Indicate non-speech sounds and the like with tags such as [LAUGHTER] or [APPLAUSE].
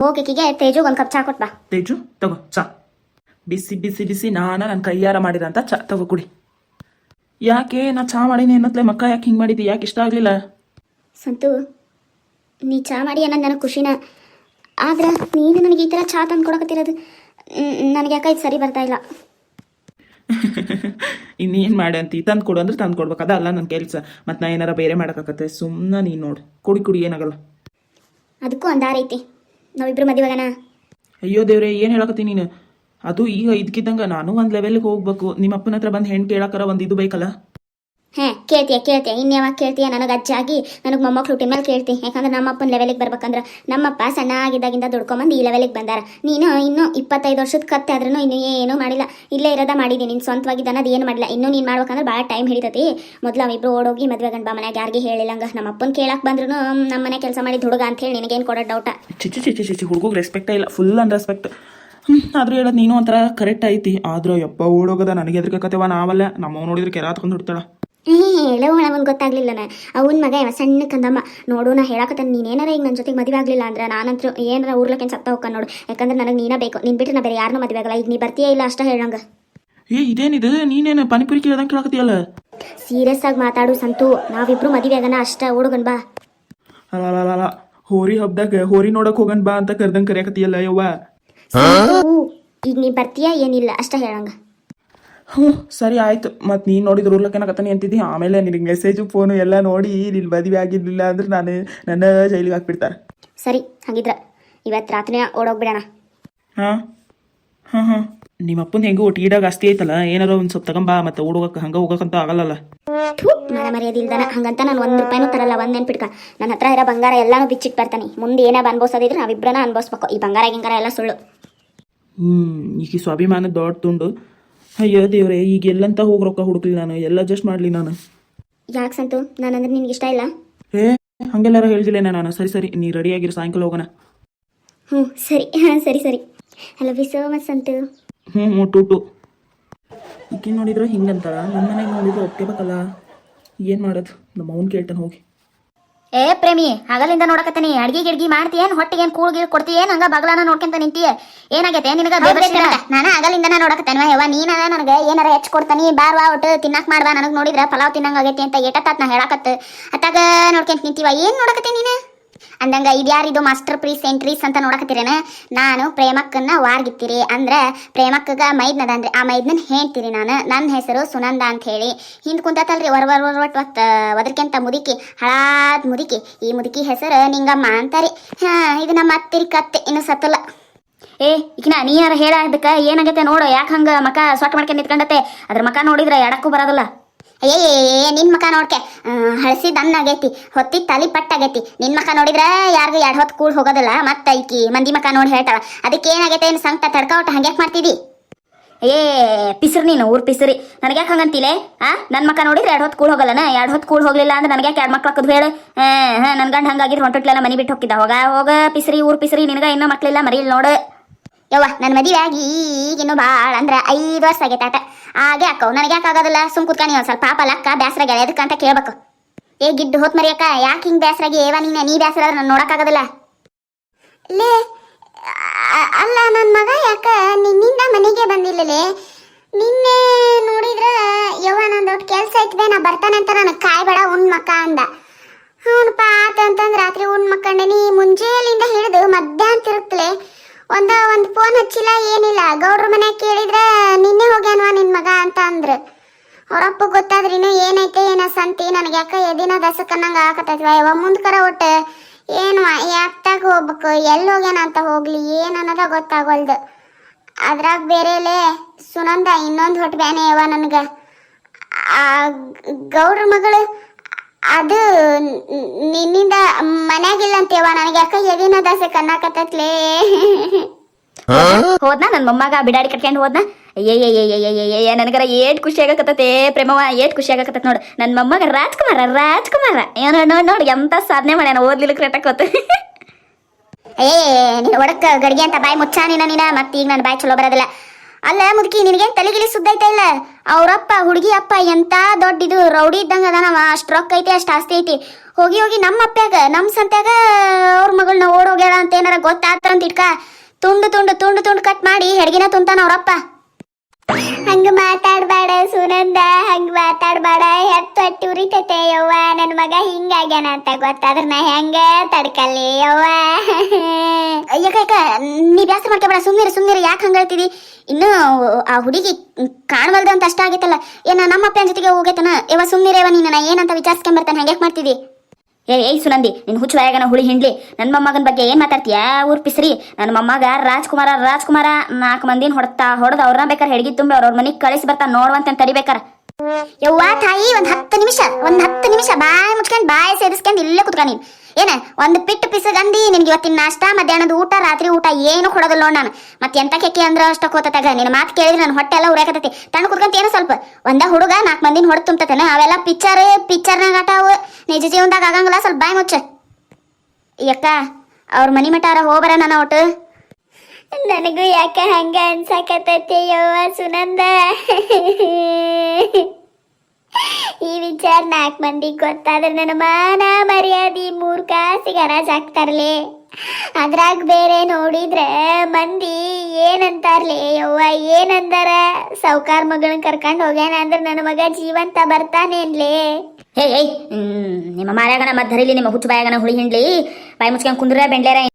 ಹೋಗಿಕಿಗೆ ತೇಜು ಒಂದ್ ಕಪ್ ಚಾ ಕೊಟ್ ಬಾ ತೇಜು? ತಗೋ ಚಾ. ಬಿಸಿ ಬಿಸಿ ಬಿಸಿ ನಾನ ನನ್ನ ಕೈಯಾರ ಮಾಡಿರಂತ ಚಾ ತಗೋ ಕುಡಿ. ಯಾಕೆ ನಾ ಚಾ ಮಾಡೀನಿ ಅನ್ನತ್ಲೆ ಮಕ್ಕ ಯಾಕೆ ಹಿಂಗೆ ಮಾಡಿದಿ? ಯಾಕೆ ಇಷ್ಟ ಆಗಲಿಲ್ಲ? ಸಂತು ನೀ ಚಾ ಮಾಡಿ ಅನ್ನೋದು ನನಗೆ ಖುಷಿನ. ಆದ್ರೆ ನೀನು ನನಗೆ ಈ ಥರ ಚಾ ತಂದು ಕೊಡಕತ್ತಿರೋದು ನನಗೆ ಯಾಕೆ ಇದು ಸರಿ ಬರ್ತಾ ಇಲ್ಲ? [LAUGHS] ಇನ್ನೇನು ಮಾಡಿ ಈ ತಂದು ಕೊಡು ಅಂದ್ರೆ ತಂದು ಕೊಡ್ಬೇಕು. ಅದಲ್ಲ ನನ್ನ ಕೆಲಸ. ಮತ್ತು ನಾ ಏನಾರ ಬೇರೆ ಮಾಡೋಕ್ಕಾಗತ್ತೆ ಸುಮ್ಮನೆ ನೀನು ನೋಡು. ಕುಡಿ ಕುಡಿ ಏನಾಗಲ್ಲ. ಅದಕ್ಕೂ ಒಂದಾರೈತಿ ನಾವಿಬ್ರು ಮದುವೆಗಣ ಅಯ್ಯೋ ದೇವ್ರೆ, ಏನು ಹೇಳಕತ್ತಿ ನೀನು? ಅದು ಈಗ ಇದ್ಕಿದ್ದಂಗ ನಾನು ಒಂದು ಲೆವೆಲ್ಗೆ ಹೋಗ್ಬೇಕು. ನಿಮ್ಮ ಅಪ್ಪನ ಹತ್ರ ಬಂದು ಹೆಣ್ಣು ಕೇಳಕರ ಒಂದು ಇದು ಬೇಕಲ್ಲ? ಹೇ ಕೇಳ್ತೀಯ ಕೇಳ್ತೀಯ. ಇನ್ಯಾವಾಗ ಕೇಳ್ತೀಯ? ನನಗೆ ಅಜ್ಜಾಗಿ, ನನಗೆ ಮೊಮ್ಮಕ್ಳು ಹುಟ್ಟಿನ ಮೇಲೆ ಕೇಳ್ತಿ. ಯಾಕಂದ್ರೆ ನಮ್ಮಪ್ಪನ ಲೆವೆಲಿಗೆ ಬರ್ಬೇಕಂದ್ರೆ ನಮ್ಮಪ್ಪ ಸಣ್ಣ ಆಗಿದ್ದಾಗಿಂದ ದುಡ್ಕೊಂಬಂದು ಈ ಲೆವೆಲಿಗೆ ಬಂದಾರ. ನೀನು ಇನ್ನೂ ಇಪ್ಪತ್ತೈದು ವರ್ಷದ ಕತ್ತೆ ಆದ್ರೂ ಇನ್ನು ಏನೂ ಮಾಡಿಲ್ಲ. ಇಲ್ಲೇ ಇರೋದ ಮಾಡಿದ್ದೀನಿ ನಿನ್ ಸ್ವಂತವಾಗಿದ್ದ ಅನ್ನೋದು ಏನು ಮಾಡಿಲ್ಲ. ಇನ್ನೂ ನೀನು ಮಾಡ್ಬೇಕಂದ್ರೆ ಭಾಳ ಟೈಮ್ ಹಿಡಿತೈತಿ. ಮೊದಲು ಅವಿಬ್ರು ಓಡೋಗಿ ಮದುವೆ ಗಂಡ ಮನೆಗೆ ಯಾರಿಗೆ ಹೇಳಿಲ್ಲಂಗ ನಮ್ಮ ಅಪ್ಪನ ಕೇಳಕ್ಕೆ ಬಂದ್ರು ನಮ್ಮ ಮನೆ ಕೆಲಸ ಮಾಡಿದ ಹುಡುಗ ಅಂತ ಹೇಳಿ ನಿನಗೇನು ಕೊಡೋ ಡೌಟ ಚಿಚಿ ಚಿಚಿ ಚಿಚಿ ಹುಡುಗಗೆ ರೆಸ್ಪೆಕ್ಟೇ ಇಲ್ಲ. ಫುಲ್ ಅಂಡ್ ರೆಸ್ಪೆಕ್ಟ್ ಆದ್ರೂ ಹೇಳೋದು ನೀನು ಒಂಥರ ಕರೆಕ್ಟ್ ಐತಿ. ಆದ್ರೂ ಯಪ್ಪ ಓಡೋಗದ. ನನಗೆ ಎದ್ರಕತ್ತೇವ ನಾವಲ್ಲ. ನಮ್ಮವ್ ನೋಡಿದ್ರೆ ಕೆರ ಹತ್ಕೊಂಡು ಬಿಡ್ತಾಳ ಏ ಹೇಳೋ ಅವನ್ ಗೊತ್ತಾಗ್ಲಿಲ್ಲನ ಅವನ್ ಮಗ ಇವ ಸಣ್ಣ ಕಂದಮ್ಮ. ನೋಡು ನಾ ಹೇಳಕತ್ತ ನೀನೇನಾರ ಈಗ ನನ್ನ ಜೊತೆಗೆ ಮದುವೆ ಆಗ್ಲಿಲ್ಲ ಅಂದ್ರೆ ನಾನಂತೂ ಏನಾರ ಊರ್ಲಕ್ಕೆ ಸತ್ತ ಹೋಗ್ಕ ನೋಡು. ಯಾಕಂದ್ರೆ ನನಗೆ ನೀನ ಬೇಕು. ನಿನ್ ಬಿಟ್ಟು ನಾ ಬೇರೆ ಯಾರನ್ನೂ ಮದುವೆ ಆಗಲ್ಲ. ಈಗ ನೀ ಬರ್ತೀಯ ಇಲ್ಲ ಅಷ್ಟ ಹೇಳಂಗ? ಏ ಇದೇನಿದು? ನೀನೇನು ಪಾನಿಪುರಿ ಕೇಳ್ದಂಗೆ ಕೇಳಕತ್ತೀಯಲ್ಲ? ಸೀರಿಯಸ್ ಆಗಿ ಮಾತಾಡು ಸಂತು. ನಾವಿಬ್ರು ಮದುವೆ ಆಗನ ಅಷ್ಟ ಹುಡುಗನ್ ಬಾ. ಅಲ್ಲ ಹೋರಿ ಹಬ್ಬದಾಗ ಹೋರಿ ನೋಡಕ್ ಹೋಗನ್ ಬಾ ಅಂತ ಕರ್ದಂಗೆ ಕರೆಯಕತ್ತೀಯಲ್ಲ ಯವ್ವ? ಸಂತು, ಈಗ ನೀ ಬರ್ತೀಯ ಏನಿಲ್ಲ ಅಷ್ಟ ಹೇಳಂಗ. ಹ್ಞೂ ಸರಿ ಆಯ್ತು. ಮತ್ತು ನೀನು ನೋಡಿದ ಉರ್ಲಕ್ಕೇನಾಗತ್ತಾನೆ ಅಂತಿದ್ದಿ? ಆಮೇಲೆ ನಿನಗೆ ಮೆಸೇಜು ಫೋನು ಎಲ್ಲ ನೋಡಿ ನಿನ್ನ ಮದುವೆ ಆಗಿರಲಿಲ್ಲ ಅಂದ್ರೆ ನಾನು ನನ್ನ ಜೈಲಿಗೆ ಹಾಕ್ಬಿಡ್ತಾರೆ. ಸರಿ ಹಾಗಿದ್ರೆ. ಇವತ್ತು ರಾತ್ರಿ ಓಡೋಗ್ಬಿಡೋಣ. ಹಾಂ ಹಾಂ ಹಾಂ. ನಿಮ್ಮ ಅಪ್ಪನ ಹೆಂಗೂ ಟೀಡಾಗ ಅಸ್ತಿ ಐತಲ್ಲ? ಏನಾರ ಒಂದು ಸ್ವಲ್ಪ ತಗೊಂಬಾ ಮತ್ತೆ ಓಡೋಗಕ್ಕೆ ಹಂಗೆ ಹೋಗಕ್ಕಂತ ಆಗಲ್ಲಲ್ಲ. ಮನ ಮರ್ಯಾದಿಲ್ದಾನ ಹಂಗಂತ ನಾನು ಒಂದು ರೂಪಾಯಿನೂ ತರಲ್ಲ ಒಂದು ನೆನ್ಪಿಟ್ಕ. ನನ್ನ ಹತ್ರ ಇರೋ ಬಂಗಾರ ಎಲ್ಲಾನು ಬಿಚ್ಚಿಟ್ಟು ಬರ್ತಾನೆ. ಮುಂದೆ ಏನಾರ ಅನ್ಭವಿಸೋದಿದ್ರೆ ನಾವಿಬ್ಬರನ್ನ ಅನ್ಭವಿಸ್ಬೇಕು. ಈ ಬಂಗಾರ ಗಿಂಗಾರ ಎಲ್ಲ ಸುಳ್ಳು. ಹ್ಞೂ ಈಗ ಸ್ವಾಭಿಮಾನ ದೊಡ್ಡ ತುಂಡು. ಅಯ್ಯೋ ದೇವ್ರೆ ಈಗ ಎಲ್ಲಂತ ಹೋಗಿ ರೊಕ್ಕ ಹುಡುಕ್ಲಿ ನಾನು ಎಲ್ಲ ಅಡ್ಜಸ್ಟ್ ಮಾಡಲಿ ನಾನು. ಯಾಕೆ ಸಂತು? ನಾನಂದ್ರೆ ನಿನ್ಗೆ ಇಷ್ಟ ಇಲ್ಲ? ಏ ಹಂಗೆಲ್ಲಾರ ಹೇಳ್ದಿಲ್ಲ ನಾನು? ಸರಿ ಸರಿ ನೀ ರೆಡಿ ರೆಡಿಯಾಗಿರು ಸಾಯಂಕಾಲ ಹೋಗೋಣ. ಹ್ಞೂ ಸರಿ ಹಾಂ ಸರಿ ಸರಿ. Hello you so much Santu. ಹ್ಞೂ ಹ್ಞೂ ಟು ಟು. ಈಕೆ ನೋಡಿದ್ರೆ ಹಿಂಗಂತಾರ ನಮ್ಮ ಮನೆಗೆ ನೋಡಿದ್ರೆ ಒಪ್ಕೋಬೇಕಲ್ಲ? ಏನು ಮಾಡೋದು? ನಮ್ಮ ಅವ್ನು ಕೇಳ್ತಾನೆ ಹೋಗಿ. ಏ ಪ್ರೇಮಿ ಹಗಲಿಂದ ನೋಡಕತ್ತೀನಿ. ಅಡ್ಗಿ ಗಿಡ್ಗಿ ಮಾಡ್ತೀಯೇನ್? ಹೊಟ್ಟಿಗೆ ಏನ್ ಕೂಳ್ ಗೀಳ್ ಕೊಡ್ತೀಯೇನ್? ಹಂಗ ಬಗಲಾನ ನೋಡ್ಕೊಂತ ನಿಂತೀಯ? ಏನಾಗೈತೆ? ನಿನಗ ನಾನು ಹಗಲಿಂದ ನೋಡಕತ್ತೇನ ಯವ್ವ ನೀನ ನನಗೆ ಏನಾರ ಹೆಚ್ಚ ಕೊಡ್ತಾನಿ ಬಾರ್ವಾ ಒಟ್ಟು ತಿನ್ನಕ್ ಮಾಡ್ವಾ ನನಗೆ ನೋಡಿದ್ರ ಪಲಾವ್ ತಿನ್ನಂಗ ಆಗೈತಿ ಅಂತ ಏಟತ್ತಾತ್ ನಾ ಹೇಳಕತ್ತ. ಅತ್ತಾಗ ನೋಡ್ಕೊಂತ ನಿಂತೀವ? ಏನ್ ನೋಡಕತ್ತೆ ನೀನು? ಅಂದಂಗ ಇದ್ಯಾರಿದು ಮಾಸ್ಟರ್ ಪ್ರೀಸ್ ಎಂಟ್ರೀಸ್ ಅಂತ ನೋಡಕತ್ತೀರೇನ? ನಾನು ಪ್ರೇಮಕ್ಕನ್ನ ವಾರ್ಗಿತ್ತಿರಿ. ಅಂದ್ರೆ ಪ್ರೇಮಕ್ಕಗ ಮೈದ್ನದನ್ರಿ ಆ ಮೈದ್ನ ಹೇಳ್ತೀರಿ ನಾನು. ನನ್ನ ಹೆಸರು ಸುನಂದ ಅಂತ ಹೇಳಿ. ಹಿಂದ್ ಕುಂತತಲ್ರಿ, ವರ್ ಒತ್ತ ಒದರ್ಕೆಂತ ಮುದುಕಿ, ಹಳಾದ್ ಮುದುಕಿ. ಈ ಮುದುಕಿ ಹೆಸರು ನಿಂಗಮ್ಮ ಅಂತಾರಿ. ಹಾ, ಇದು ನಮ್ಮ ಅತ್ತಿರಿ ಕತ್ತೆ, ಇನ್ನು ಸತ್ತಲ್ಲ. ಏ ಈಗಿನ ನೀನಾರ ಹೇಳ ಅದಕ್ಕೆ ಏನಾಗೈತೆ ನೋಡು, ಯಾಕೆ ಹಂಗ ಮಕ ಸೊಟ್ಟ ಮಾಡ್ಕೊಂಡು ನಿತ್ಕೊಂಡತ್ತೆ? ಅದ್ರ ಮಕ ನೋಡಿದ್ರೆ ಎಡಕ್ಕೂ ಬರೋದಿಲ್ಲ. ಏ ನಿನ್ ಮಕ ನೋಡ್ಕೆ. ಹಳಸಿ ಅನ್ನ ಹೊತ್ತಿ ತಲಿ ಪಟ್ಟಾಗೈತಿ. ನಿನ್ ಮಕ ನೋಡಿದ್ರ ಯಾರಿಗೂ ಎರಡು ಹೊತ್ತು ಕೂಡ ಹೋಗೋದಿಲ್ಲ. ಮತ್ತ ಐಕಿ ಮಂದಿ ಮಕ ನೋಡಿ ಹೇಳ್ತಾಳ. ಅದಕ್ಕೆ ಏನಾಗೈತೆ ಏನು ಸಂಕಟ ತಡ್ಕಾವಟ ಹಂಗ್ಯಾಕ್ ಮಾಡ್ತಿದಿ? ಏ, ಪಿಸ್ರಿ ನೀನು, ಊರ್ ಪಿಸ್ರಿ. ನನಗೆ ಯಾಕೆ ಹಂಗಂತಿಲೆ? ಆ ನನ್ನ ಮಕ್ಕ ನೋಡಿದ್ರೆ ಎರಡು ಹೊತ್ತು ಕೂಡ ಹೋಗಲ್ಲನ? ಎರಡು ಹೊತ್ತು ಕೂಡ ಹೋಗ್ಲಿಲ್ಲ ಅಂದ್ರೆ ನನಗೆ ಎರಡ್ ಮಕ್ಳು ಹಾಕೋದು ಹೇಳು ಹಾಂ ಹಾಂ ನನ್ನ ಗಂಡ ಹಂಗಾಗಿದ್ರೆ ಮನಿ ಮನೆ ಬಿಟ್ಟು ಹೋಗಿದ್ದ. ಹೋಗ ಹೋಗ, ಪಿಸ್ರಿ, ಊರ್ ಪಿಸ್ರಿ. ನಿನಗ ಇನ್ನೂ ಮಕ್ಳಿಲ್ಲ ಮರಿ ಇಲ್ಲಿ ನೋಡು. ಯವ್ವ ನನ್ನ ಮದುವೆ ಆಗಿ ಈಗಿನ್ನು ಭಾಳ ಅಂದ್ರೆ ಐದು ವರ್ಷ ಆಗೈತೆ ಆಟ. ಹಾಗೆ ಅಕ್ಕವು ನನಗೆ ಯಾಕೆ ಆಗೋದಿಲ್ಲ? ಸುಮ್ ಕುತ್ಕೊಂಡು ಒಂದು ಸ್ವಲ್ಪ ಪಾಪ ಅಕ್ಕ ಬೇಸರ ಗೆಳೆ ಎದಕ್ಕೆ ಅಂತ ಕೇಳ್ಬೇಕು. ಏ, ಗಿಡ್ಡು, ಹೋತ್ ಮರಿಯಕ್ಕ ಯಾಕೆ ಹಿಂಗೆ ಬೇಸರಾಗಿ ಏವ ನೀನು ನೀ ಬ್ಯಾಸರ ಆದ್ರೆ ನಾನು ನೋಡೋಕ್ಕಾಗೋದಿಲ್ಲ ಲೇ ಅಲ್ಲ ನನ್ನ ಮಗ ಯಾಕ? ನಿನ್ನಿಂದ ಮನೆಗೆ ಬಂದಿಲ್ಲಲೇ? ನಿನ್ನೆ ನೋಡಿದ್ರ, ಯವ್ವ ನನ್ನ ದೊಡ್ಡ ಕೆಲಸ ಐತ್ವೆ ನಾ ಬರ್ತಾನಂತ ನನಗೆ ಕಾಯ್ಬೇಡ ಉಣ್ ಮಕ್ಕ ಅಂದ. ಅವನಪ್ಪ ಆತ ಅಂತಂದ್ರೆ ರಾತ್ರಿ ಉಣ್ ನೀ ಮುಂಜಾನೆಯಿಂದ ಹಿಡಿದು ಮಧ್ಯಾಹ್ನ ತಿರುಗ್ತಲೆ ಒಂದ ಒಂದು ಫೋನ್ ಹಚ್ಚಿಲ್ಲ, ಏನಿಲ್ಲ. ಗೌಡ್ರ ಮನೆ ಕೇಳಿದ್ರೆ, ನಿನ್ನೆ ಹೋಗ್ಯಾನ್ವಾ ನಿನ್ ಮಗ? ಅಂತ ಅಂದ್ರು. ಅವರಪ್ಪ ಗೊತ್ತಾದ್ರಿ ಏನೈತೆ, ಏನ ಸಂತಿ, ನನಗೆ ಯಾಕ ಎದಿನ ದಸಕನ್ನಂಗ ಆಗತೈತ್ವ ಯಾವ ಮುಂದ್ಕರ ಒಟ್ಟು ಏನು ಯಾತ್ತಾಗ ಹೋಗ್ಬೇಕು ಎಲ್ಲಿ ಹೋಗ್ಯಾನ ಅಂತ ಹೋಗ್ಲಿ, ಏನ್ ಅನ್ನೋದ ಗೊತ್ತಾಗೋಲ್ದು. ಅದ್ರಾಗ ಬೇರೆಲೆ ಸುನಂದ ಇನ್ನೊಂದು ಹೊಟ್ಟು ಬ್ಯಾನೆ ಯವ ನನ್ಗ. ಆ ಗೌಡ್ರ ಮಗಳು ಅದು ನಿನ್ನಿಂದ ಮನ್ಯಾಗಿಲ್ಲ ಅಂತೇವ ನನಗೆ ಯಾಕ ಎದಿನ ದಾಸೆ ಕನ್ನಾಕತ್ತತ್ಲೇ ಹೋದ್ನಾ? ನನ್ನ ಮೊಮ್ಮಗ ಬಿಡಾಡಿ ಕಟ್ಕೊಂಡು ಹೋದ್ನ? ಅಯ್ಯಯ್ಯಯ್ಯಯ್ಯಯ್ಯ ನನಗರ ಏಟ್ ಖುಷಿ ಆಗಕತ್ತತೆ. ಪ್ರೇಮವ ಏಟ್ ಖುಷಿ ಆಗಕತ್ತತ್ ನೋಡು. ನನ್ನ ಮೊಮ್ಮಗ ರಾಜ್ಕುಮಾರ ರಾಜ್ಕುಮಾರ. ಏನೋ ನೋಡ್ ನೋಡಿ ಎಂತ ಸಾಧನೆ ಮಾಡ್ಯಾನ ಓದ್ಲಿಲ್ಲ ರೆಟಕ್ಕೋತ ಏ ನೀನು ಒಡಕ್ಕ ಗಡಿಗೆ ಅಂತ ಬಾಯಿ ಮುಚ್ಚ ನೀನ ನೀನ. ಮತ್ತೆ ಈಗ ನನ್ನ ಬಾಯಿ ಚಲೋ ಬರೋದಿಲ್ಲ. ಅಲ್ಲ ಮುದುಕಿ, ನಿನಗೇನು ತಲೆಗಿಲಿ ಸುದ್ದೈತೆ ಇಲ್ಲ? ಅವರಪ್ಪ ಹುಡುಗಿ ಅಪ್ಪ ಎಂತ ದೊಡ್ಡ ಇದು ರೌಡಿ ಇದ್ದಂಗ ಅದಾನವ, ಅಷ್ಟು ರೊಕ್ಕ ಐತಿ, ಅಷ್ಟು ಆಸ್ತಿ ಐತಿ. ಹೋಗಿ ಹೋಗಿ ನಮ್ಮ ಅಪ್ಪ್ಯಾಗ ನಮ್ಮ ಸಂತ್ಯಾಗ ಅವ್ರ ಮಗಳನ್ನ ಓಡೋಗ್ಯಾಳ ಅಂತ ಏನಾರ ಗೊತ್ತಾತ ಅಂತ ಇಟ್ಕ. ತುಂಡು ತುಂಡು ತುಂಡು ತುಂಡು ಕಟ್ ಮಾಡಿ ಹೆಡ್ಗಿನ ತುಂತಾನ ಅವರಪ್ಪ. ಹಂಗ ಮಾತಾಡಬೇಡ ಸುನಂದ. ಉರಿತೈತೆ ಯವ್ವ ನನ್ನ ಮಗ ಹಿಂಗಾಗ್ಯಾನ ಅಂತ ಗೊತ್ತಾದ್ರ ನಾ ಹೆಂಗ ತಡ್ಕಲ್ಲಿ ಯವ್ವ? ಯಾಕ ನೀ ಬ್ಯಾಸ ಮಾಡ್ಕೊಬೇಡ ಸುಮ್ಮನೆ ಸುಮ್ಮನೆ ಯಾಕೆ ಹಂಗ ಹೇಳ್ತಿದಿ? ಇನ್ನು ಆ ಹುಡುಗಿ ಕಾಣವಲ್ದ ಅಂತ ಅಷ್ಟ ಆಗೈತಲ್ಲ, ಏನ ನಮ್ಮ ಅಪ್ಪನ ಜೊತೆಗೆ ಹೋಗೈತನ? ಯವ್ವ ಸುಮ್ಮನಿರೇವ ನೀನು, ನಾ ಏನಂತ ವಿಚಾರಿಸ್ಕೊಂಬರ್ತಾನೆ ಹಂಗ್ಯಾಕ್ ಮಾಡ್ತಿದಿ? ಏ, ಏಯ್, ಸುನಂದಿ, ನಿನ್ ಹುಚ್ಚು ವಯಗನ ಹುಳಿ ಹಿಂಡ್ಲಿ. ನನ್ನ ಮೊಮ್ಮಗನ ಬಗ್ಗೆ ಏನ್ ಮಾತಾಡ್ತೀಯ? ಊರ್ ಪಿಸ್ರಿ. ನನ್ನ ಮೊಮ್ಮಗ ರಾಜ್ಕುಮಾರ ರಾಜ್ಕುಮಾರ, ನಾಲ್ಕು ಮಂದಿನ ಹೊಡ್ತಾ ಹೊಡೆದು ಅವ್ರನ್ನ ಬೇಕಾರ ಹೆಡ್ಗಿ ತುಂಬಿ ಅವ್ರವ್ರ ಮನೆಗೆ ಕಳಿಸಿ ಬರ್ತಾ ನೋಡುವಂತ ತಡಿಬೇಕಾರ. ಯವ್ವ ತಾಯಿ, ಒಂದ್ ಹತ್ತು ನಿಮಿಷ, ಒಂದ್ ಹತ್ತು ನಿಮಿಷ ಬಾಯಿ ಮುಚ್ಕೊಂಡ್, ಬಾಯಿ ಸೇರಿಸ್ಕೊಂಡ್ ಇಲ್ಲೇ ಕುತ್ಕ ನೀನ್. ಏನ, ಒಂದ್ ಪಿಟ್ಟು ಪಿಸಗಂದಿ ನಿನ್ಗೆ ಇವತ್ತಿನ ನಾಷ್ಟ, ಮಧ್ಯಾಹ್ನದ ಊಟ, ರಾತ್ರಿ ಊಟ ಏನು ಕೊಡೋದಿಲ್ಲ ನೋಡ್ ನಾನು. ಮತ್ತೆ ಎಂತ ಕೆಕ್ಕಿ ಅಂದ್ರ ಅಷ್ಟ ಕೋತತಾಗ ನಿನ್ನ ಮಾತು ಕೇಳಿದ್ರೆ ನನ್ನ ಹೊಟ್ಟೆ ಎಲ್ಲ ಉರಿಯಾಕತೈತಿ ತಣ್ಣ ಕುತ್ಕೊಂತ ಸ್ವಲ್ಪ? ಒಂದ ಹುಡುಗ ನಾಲ್ಕು ಮಂದಿನ ಹೊಡೆದು ತುಂಬತತೇನ? ಅವೆಲ್ಲ ಪಿಕ್ಚರ್ ಪಿಕ್ಚರ್ನಾಗ ಆಟ ನಿಜ ಜೀವನದಾಗ ಆಗಂಗಿಲ್ಲ, ಸ್ವಲ್ಪ ಬಾಯಿ ಮುಚ್ಚ. ಯಕ್ಕ ಅವ್ರ ಮನಿ ಮಟಾರ ಹೋಗ್ಬರ ನಾನು ಒಟ್ಟು. ನನಗೂ ಯಾಕೆ ಹಂಗ ಅನ್ಸಾಕತೈತಿ ಯವ್ವ ಸುನಂದ? ವಿಚಾರ ನಾಲ್ಕು ಮಂದಿಗೆ ಗೊತ್ತಾದ್ರೆ ನನ್ನ ಮಾನ ಮರ್ಯಾದಿ ಮೂರ್ ಕಾಸಿಗೆ ಹರಾಜ್ ಹಾಕ್ತಾರಲೆ ಅದ್ರಾಗ ಬೇರೆ ನೋಡಿದ್ರೆ ಮಂದಿ ಏನಂತಾರ್ಲೆ, ಯವ್ವ ಏನಂದಾರ? ಸೌಕಾರ ಮಗಳನ್ನ ಕರ್ಕೊಂಡು ಹೋಗ್ಯಾನ ಅಂದ್ರೆ ನನ್ನ ಮಗ ಜೀವಂತ ಬರ್ತಾನೇನ್ಲೇ? ಹೇ ಹೇ ನಿಮ್ಮ ಮಾರ್ಯಾಗನ ಮತ್ ಧರಿಲಿ, ನಿಮ್ಮ ಹುಚ್ಚು ಬಾಯಾಗನ ಹುಳಿ ಹಿಂಡ್ಲಿ. ಬಾಯಿ ಮುಚ್ಕೊಂಡ್ ಕುಂದ್ರ ಬೆಂಡ್ಲೇರ